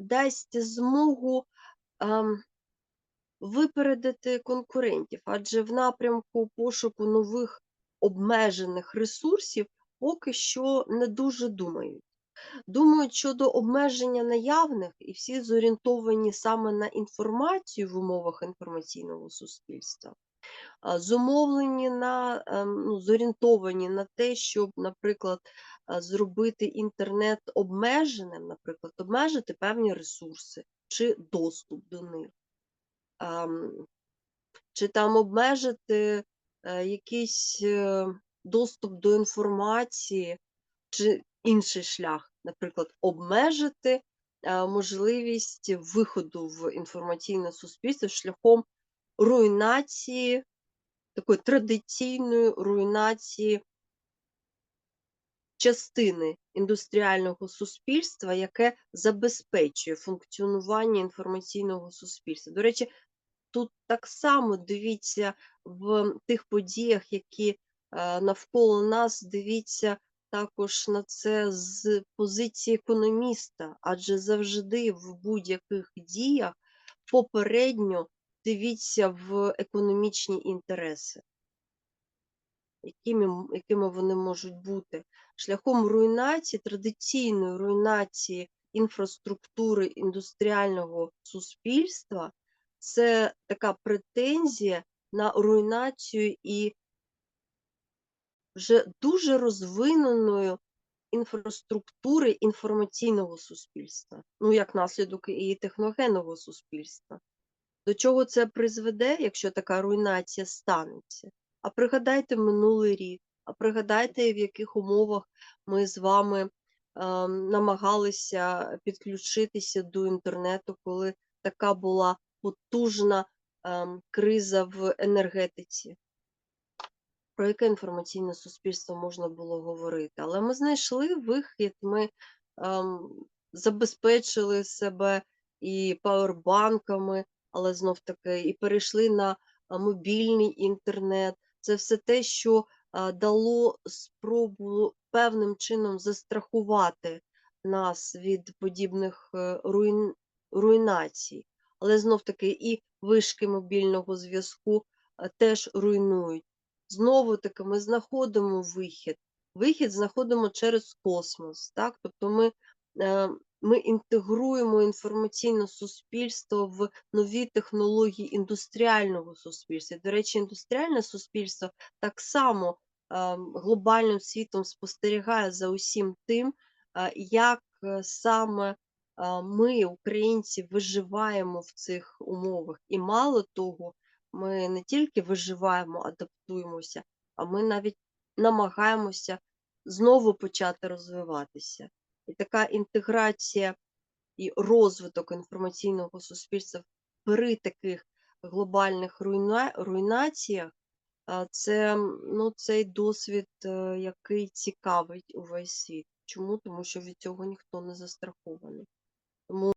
дасть змогу, ем, випередити конкурентів, адже в напрямку пошуку нових обмежених ресурсів поки що не дуже думають. Думають щодо обмеження наявних, і всі зорієнтовані саме на інформацію в умовах інформаційного суспільства. Зумовлені на, ем, ну, зорієнтовані на те, щоб, наприклад, зробити інтернет обмеженим, наприклад, обмежити певні ресурси чи доступ до них. Чи там обмежити, е, якийсь, е, доступ до інформації, чи інший шлях, наприклад, обмежити, е, можливість виходу в інформаційне суспільство шляхом руйнації, такої традиційної руйнації частини індустріального суспільства, яке забезпечує функціонування інформаційного суспільства. До речі, тут так само дивіться в тих подіях, які е, навколо нас, дивіться також на це з позиції економіста, адже завжди в будь-яких діях попередньо дивіться в економічні інтереси. Якими, якими вони можуть бути шляхом руйнації, традиційної руйнації інфраструктури індустріального суспільства, це така претензія на руйнацію і вже дуже розвиненої інфраструктури інформаційного суспільства, ну як наслідок і техногенного суспільства. До чого це призведе, якщо така руйнація станеться? А пригадайте минулий рік, а пригадайте, в яких умовах ми з вами е, намагалися підключитися до інтернету, коли така була потужна ем, криза в енергетиці. Про яке інформаційне суспільство можна було говорити? Але ми знайшли вихід, ми ем, забезпечили себе і пауербанками, але знов таки і перейшли на мобільний інтернет. Це все те, що дало спробу певним чином застрахувати нас від подібних е, руйн... руйнацій. Але знов таки і вишки мобільного зв'язку теж руйнують. Знову таки ми знаходимо вихід. Вихід знаходимо через космос. Так? Тобто ми е, ми інтегруємо інформаційне суспільство в нові технології індустріального суспільства. До речі, індустріальне суспільство так само глобальним світом спостерігає за усім тим, як е, саме ми, українці, виживаємо в цих умовах. І мало того, ми не тільки виживаємо, адаптуємося, а ми навіть намагаємося знову почати розвиватися. І така інтеграція і розвиток інформаційного суспільства при таких глобальних руйна... руйнаціях, це ну, цей досвід, е, який цікавить увесь світ. Чому? Тому що від цього ніхто не застрахований.